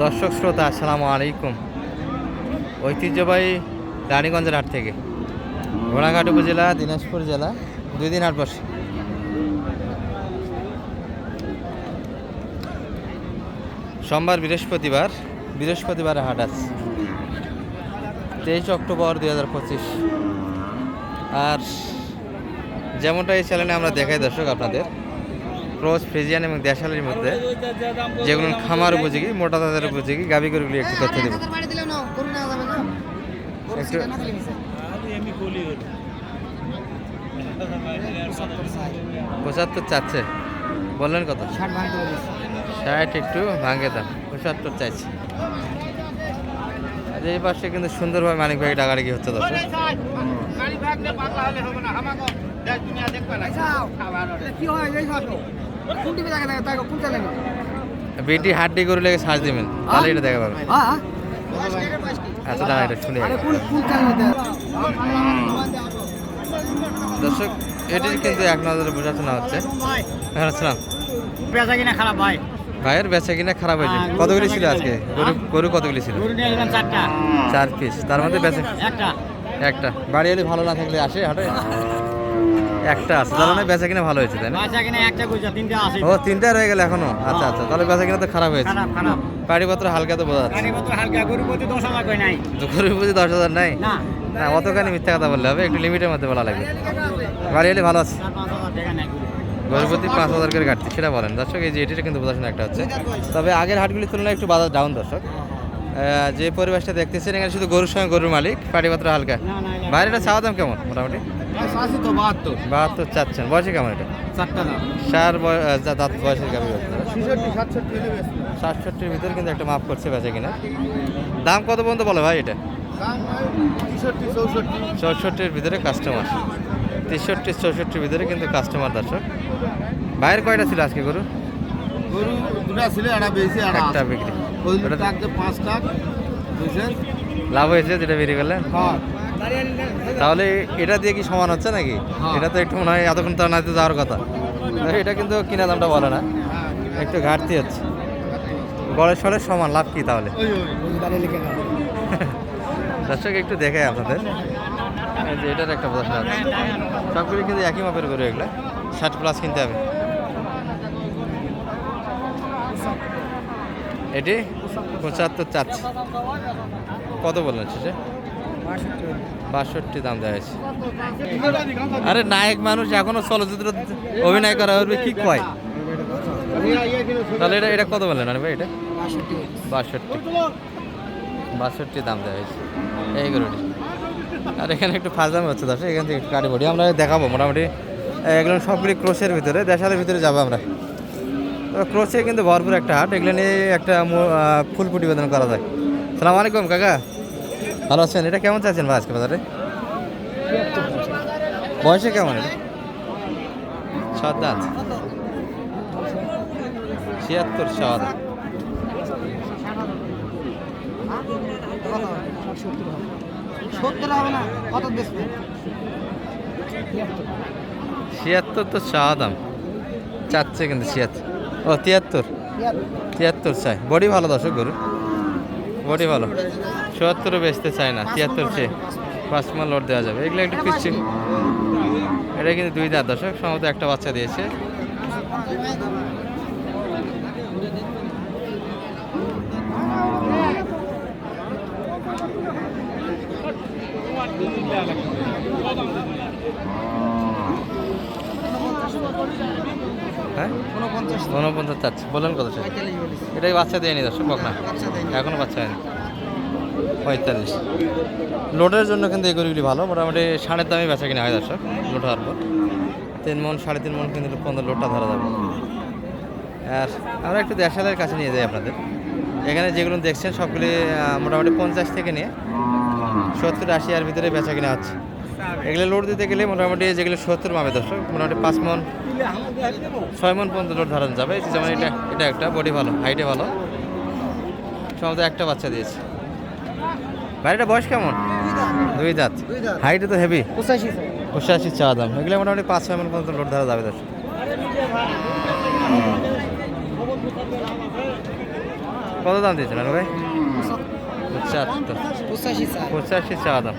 দর্শক শ্রোতা, আসসালামু আলাইকুম। ঐতিহ্যবাহী রানীগঞ্জের হাট থেকে। ঘোড়াঘাট উপজেলা, দিনাজপুর জেলা, দুই দিন হাট বসে। সোমবার বৃহস্পতিবার বৃহস্পতিবার হাট আছে। তেইশ অক্টোবর দুই হাজার পঁচিশ। আর যেমনটা এই চ্যানেলে আমরা দেখাই দর্শক আপনাদের ক্রস ফ্রিজিয়ান এবং দেশালের মধ্যে যেগুলো খামার উপযোগী মোটা তাদের উপযোগী গাভী গরুগুলি একটু তথ্য দেবো। একটু পঁচাত্তর চাচ্ছে। বললেন কত? ষাট একটু ভাঙে দাম পঁচাত্তর চাইছে। আর এই পাশে কিন্তু সুন্দরভাবে মানিক ভাই ডাকাডাকি হচ্ছে দর্শক। বেটি হাড্ডি গরু লেগে সাজ দিবেন তাহলে এটা দেখা পাবে আচ্ছা দাঁড়া এটা শুনে। দর্শক এটি কিন্তু এক নজরে বোঝাশোনা হচ্ছে। হ্যাঁ আসসালাম পেঁচা কিনা খারাপ ভাই। ভাইয়ের বেচা কিনা খারাপ হয়েছে। হ্যাঁ, কতগুলি ছিল আজকে? গরু গরু কতগুলি ছিল? চার পিস তার মধ্যে বেচা একটা। একটা। বাড়ি এলে ভালো না থাকলে আসে হাটে? একটা আছে। তার মানে বেচা কিনা ভালো হয়েছে তাই না? পেঁচা কিনা একটা কইছা তিনটা আছে। ও তিনটা রয়ে গেল এখনও? আচ্ছা আচ্ছা তাহলে বেচা কিনা তো খারাপ হয়েছে। খারাপ খারাপ। হালকা তো বোঝা যাচ্ছে। গাড়িপত্র হালকা গরু প্রতি দশ হাজার কই নাই? তো গরুর বুঝি দশ নাই? না। না অতখানি মিথ্যা কথা বললে হবে একটু লিমিটের মধ্যে বলা লাগবে। বাড়ি এলে ভালো আছে? গরু প্রতি পাঁচ হাজার করে কাটছে সেটা বলেন। দর্শক এই যে এটির কিন্তু বোঝাশোনা একটা হচ্ছে। তবে আগের হাটগুলির তুলনায় একটু বাজার ডাউন দর্শক। যে পরিবেশটা দেখতেছেন এখানে শুধু গরুর সঙ্গে গরুর মালিক পাটিপত্র হালকা। এগুলা- বাইরেটা চাওয়া দাম কেমন মোটামুটি? বাহাত্তর। চাচ্ছেন বয়সে কেমন এটা? দাঁত বয়সের গাভী ছেষট্টি ভিতরে কিন্তু একটা মাপ করছে বেচা কিনা। দাম কত পর্যন্ত বলে ভাই এটা? চৌষট্টির ভিতরে কাস্টমার তেষট্টি চৌষট্টির ভিতরে কিন্তু কাস্টমার দর্শক। কয়টা ছিল আজকে গরু? গরু দুটা ছিল একটা বিক্রি। লাভ হয়েছে যেটা বেরিয়ে গেলেন হ্যাঁ? তাহলে এটা দিয়ে কি সমান হচ্ছে নাকি? হ্যাঁ। এটা তো একটু মনে হয় এতক্ষণ তার নাইতে যাওয়ার কথা। এটা কিন্তু কিনা দামটা বলে না। একটু ঘাটতি হচ্ছে। গড়ের সরের সমান লাভ কি তাহলে? দর্শক একটু দেখে আপনাদের। যে এটার একটা প্রশ্ন আছে। সবগুলি কিন্তু একই মাপের করে এগুলো। ষাট প্লাস কিনতে হবে। এটি? পঁচাত্তর চাচ্ছে। কত বললেন শেষে? বাষট্টি দাম দেওয়া আরে নায়ক মানুষ এখনও চলচ্চিত্র অভিনয় করা হবে কি কয়? তাহলে এটা এটা কত বললেন আরে ভাই এটা? বাষট্টি। বাষট্টি দাম দেওয়া হয়েছে। এই গরুটি। আর এখানে একটু দাম হচ্ছে দশ এখান থেকে একটু কাটি আমরা দেখাবো মোটামুটি। এগুলো সবগুলি ক্রোশের ভিতরে, দেশালের ভিতরে যাব আমরা। তো ক্রোশে কিন্তু ভরপুর একটা হাট। এগুলো নিয়ে একটা ফুল প্রতিবেদন করা যায়। সালাম আলাইকুম কাকা। ভালো আছেন? এটা কেমন চাইছেন ভাই আজকে বাজারে? বয়সে কেমন এটা? সাত। দাঁত ছিয়াত্তর সাত ছিয়াত্তর তো চা দাম। চাচ্ছে কিন্তু ছিয়াত্তর। ও, তিয়াত্তর। তিয়াত্তর চাই। বডি ভালো দর্শক গরু। বডি ভালো। চুয়াত্তরও বেচতে চায় না। তিয়াত্তর চেয়ে পাঁচ মাল লোড দেওয়া যাবে। এগুলো একটু পিচ্ছি। এটা কিন্তু দুই দাঁত দর্শক। সম্ভবত একটা বাচ্চা দিয়েছে। হ্যাঁ? উনপঞ্চাশ চাচ্ছে বললেন কত সে এটাই বাচ্চা দেয়নি দর্শক বকনা এখনও বাচ্চা হয়নি। পঁয়তাল্লিশ। লোডের জন্য কিন্তু এই গরুগুলি ভালো মোটামুটি সাড়ের দামে বেচা কিনা হয় দর্শক লোড হওয়ার পর। তিন মন সাড়ে তিন মন কিন্তু পনেরো লোডটা ধরা যাবে। আর আমরা একটু দেশালের কাছে নিয়ে যাই আপনাদের। এখানে যেগুলো দেখছেন সবগুলি মোটামুটি পঞ্চাশ থেকে নিয়ে সত্তর আশি আর ভিতরে বেচা কিনা হচ্ছে। এগুলো লোড দিতে গেলে মোটামুটি যেগুলো সত্তর মাপে দর্শক মোটামুটি পাঁচ মন ছয় মন পর্যন্ত লোড ধরানো যাবে। যেমন এটা এটা একটা বডি ভালো হাইটে ভালো। সম্ভবত একটা বাচ্চা দিয়েছে। বাড়িটা বয়স কেমন? দুই দাঁত। হাইটে তো হেভি পঁচাশি চা দাম। এগুলো মোটামুটি পাঁচ ছয় মন পর্যন্ত লোড ধরা যাবে দর্শক। কত দাম দিয়েছেন ভাই? পঁচাত্তর। পঁচাশি পঁচাশি চা দাম।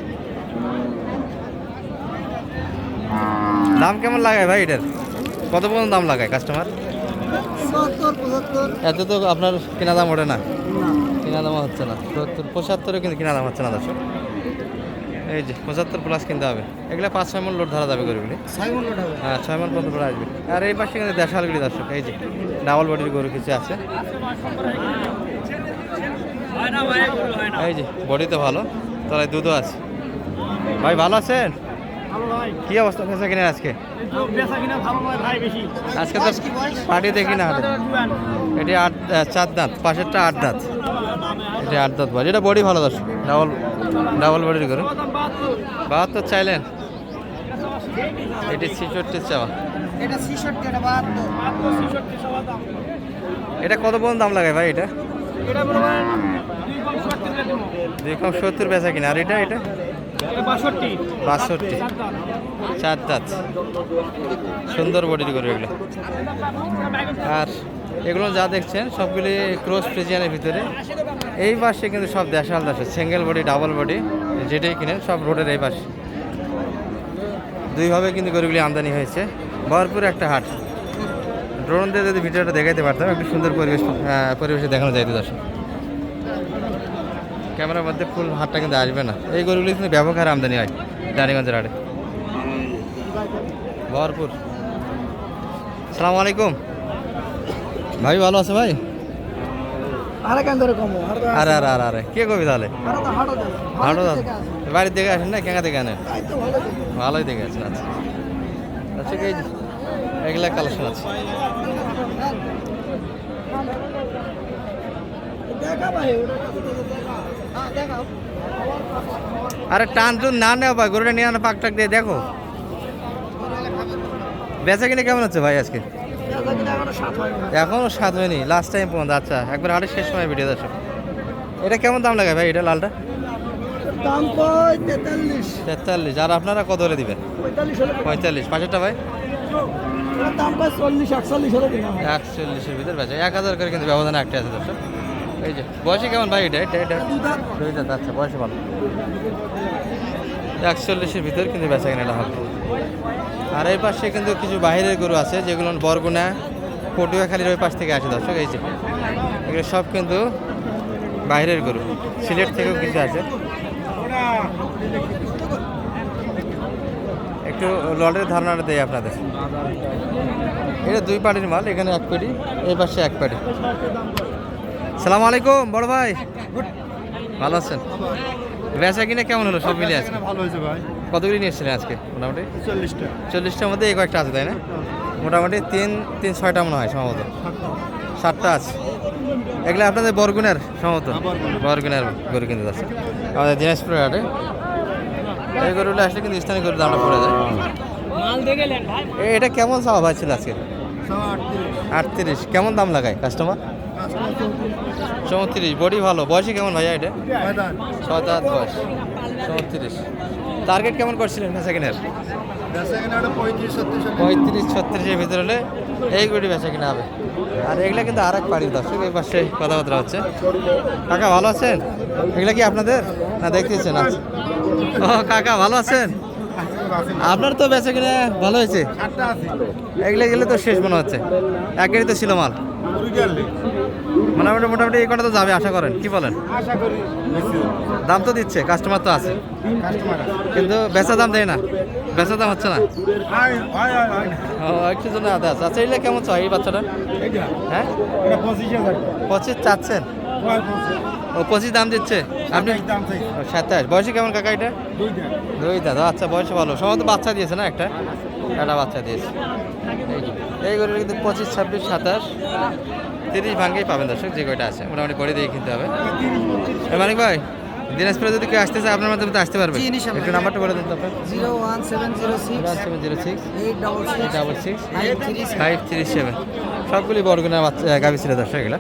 দাম কেমন লাগায় ভাই এটার? কত পর্যন্ত দাম লাগায় কাস্টমার এত তো আপনার কেনা দাম ওঠে না। কেনা দাম হচ্ছে না। সত্তর পঁচাত্তরে কিন্তু কেনা দাম হচ্ছে না দর্শক। এই যে পঁচাত্তর প্লাস কিনতে হবে। এগুলো পাঁচ ছয় মন লোড ধরা যাবে গরুগুলি। হ্যাঁ ছয় মন পর্যন্ত আসবে। আর এই পাশে কিন্তু দেশালগুলি দর্শক এই যে ডাবল বডির গরু কিছু আছে। এই যে বডি তো ভালো তলায় দুধও আছে। ভাই ভালো আছেন? কি অবস্থা? পেঁচা কিনে আজকে? বেচা কিনা বেশি। আজকে তো পার্টি দেখি না হাটে এটি আট চার দাঁত পাশেরটা আট দাঁত। এটি আট দাঁত বডি। এটা বডি ভালো দর্শক। ডাবল ডাবল বডির গরু। বাহাত্তর চাইলেন। এটি ছিষট্টি চাওয়া। এটা এটা কত পর্যন্ত দাম লাগায় ভাই এটা? এটা দুই কম সত্তর বেচা কিনা। আর এটা এটা? বাষট্টি। চার দাঁত। সুন্দর বডির গরু এগুলো। আর এগুলো যা দেখছেন, সবগুলি ক্রস ফ্রিজিয়ানের ভিতরে। এই পাশে কিন্তু সব দেশাল দেশে সিঙ্গেল বডি ডাবল বডি যেটাই কিনেন, সব রোডের এই পাশে। দুইভাবে কিন্তু গরুগুলি আমদানি হয়েছে। ভরপুর একটা হাট। ড্রোন দিয়ে যদি ভিডিওটা দেখাইতে পারতাম, একটু সুন্দর পরিবেশ পরিবেশে দেখানো যাইতো দর্শক। ক্যামেরার মধ্যে ফুল হাটটা কিন্তু আসবে না। এই গরুগুলি কিন্তু ব্যাপক হারে আমদানি হয় রানীগঞ্জের হাটে। ভরপুর। সালাম আলাইকুম। ভাই ভালো আছে ভাই? আরে আর আরে আরে কে কবি তাহলে? ভালো বাড়ির দিকে আসেন না? কেঙ্গা থেকে আনেন? ভালোই দেখে আছেন আচ্ছা। আচ্ছা যে এগুলা কালেকশন আছে। দেখা ভাই আরে টান টুন না নেও ভাই গরুটা নিয়ে আনো পাক টাক দিয়ে দেখো। বেচা কিনে কেমন হচ্ছে ভাই আজকে? সাত এখনও স্বাদ হয়নি লাস্ট টাইম পর্যন্ত আচ্ছা একবার হাটের শেষ সময় ভিডিও দর্শক এটা কেমন দাম লাগে ভাই এটা লালটা? দাম তেতাল্লিশ। তেতাল্লিশ আর আপনারা কত হলে দিবেন? পঁয়তাল্লিশ পাঁচটা ভাই? দাম চল্লিশ একচল্লিশ হলে একচল্লিশের ভিতর বেচা এক হাজার করে কিন্তু ব্যবধান একটা আছে দর্শক। এই যে, বয়সে কেমন ভাই এটা? এটা এটা? দুই দাঁত। আচ্ছা বয়সে ভালো। একচল্লিশের ভিতর কিন্তু বেচা কেনাটা হবে আর এই পাশে কিন্তু কিছু বাইরের গরু আছে, যেগুলো বরগুনা, পটুয়াখালীর ওই পাশ থেকে আসে দর্শক, এই যে। এগুলো সব কিন্তু বাইরের গরু, সিলেট থেকেও কিছু আছে। একটু লটের ধারণাটা দেয় আপনাদের। এটা দুই পাটির মাল, এখানে এক পেটি এই পাশে এক পাটি সালাম আলাইকুম বড় ভাই। ভালো আছেন? বেচা কিনে কেমন হলো সব মিলে আছে ভালো হয়েছে ভাই। কতগুলি নিয়ে এসেছিলেন আজকে? মোটামুটি? চল্লিশটা। চল্লিশটার মধ্যে এই কয়েকটা আছে তাই না? মোটামুটি তিন তিন ছয়টা মনে হয় সম্ভবত। সাতটা আছে। এগুলো আপনাদের বরগুনার সম্ভবত? বরগুনার গরু কিনতে যাচ্ছে আমাদের দিনাজপুর হাটে। এই গরুগুলো আসলে কিন্তু স্থানীয় গরুর দামটা পড়ে যায়। মাল দেখে লেন ভাই। এ- এটা কেমন চাওয়া ভাই ছিল আজকে আটত্রিশ। কেমন দাম লাগায় কাস্টমার চৌত্রিশ বডি ভালো। বয়সে কেমন ভাইয়া এটা? ছয় দাঁত বয়স। চৌত্রিশ। টার্গেট কেমন করছিলেন বেচা কিনার? পঁয়ত্রিশ ছত্রিশের ভিতরে হলে এই গুটি বেচা কিনা হবে। আর এগুলা কিন্তু আর এক বাড়ির দর্শক এই পাশে কথাবার্তা হচ্ছে। কাকা ভালো আছেন? এগুলা কি আপনাদের? না দেখতেছেন আচ্ছা ও কাকা ভালো আছেন? আপনার তো বেচা কিনা ভালো হয়েছে। এগুলো গেলে তো শেষ মনে হচ্ছে। এক গাড়ি তো ছিল মাল। মোটামুটি মোটামুটি এই কটা তো যাবে আশা করেন? কি বলেন? আশা করি দাম তো দিচ্ছে কাস্টমার তো আছে। কিন্তু বেচা দাম দেয় না। বেচা দাম হচ্ছে না? একটু জন্য আদা আছে। আচ্ছা এগুলো কেমন চাই এই বাচ্চাটা? হ্যাঁ? পঁচিশ চাচ্ছেন? ও পঁচিশ দাম দিচ্ছে? আপনি সাতাশ বয়সে কেমন কাকা এটা? দুই দাদা আচ্ছা বয়সে ভালো। সম্ভবত বাচ্চা দিয়েছে না একটা? একটা বাচ্চা দিয়েছে। এই গরুর কিন্তু পঁচিশ ছাব্বিশ সাতাশ তিরিশ ভাঙ্গেই পাবেন দর্শক যে কয়টা আছে। মোটামুটি বড়ি দিয়ে কিনতে হবে। মানিক ভাই দিনাজপুরে যদি কেউ আসতে চায় আপনার মাধ্যমে তো আসতে পারবে। একটু নাম্বারটা বলে দিন তো আপনার। Zero one seven zero six seven zero six eight double six double six five three seven. সবগুলি বরগুনার বাচ্চা গাভি ছিল দর্শক এগুলা।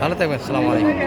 ভালো থাকবেন সালাম আলাইকুম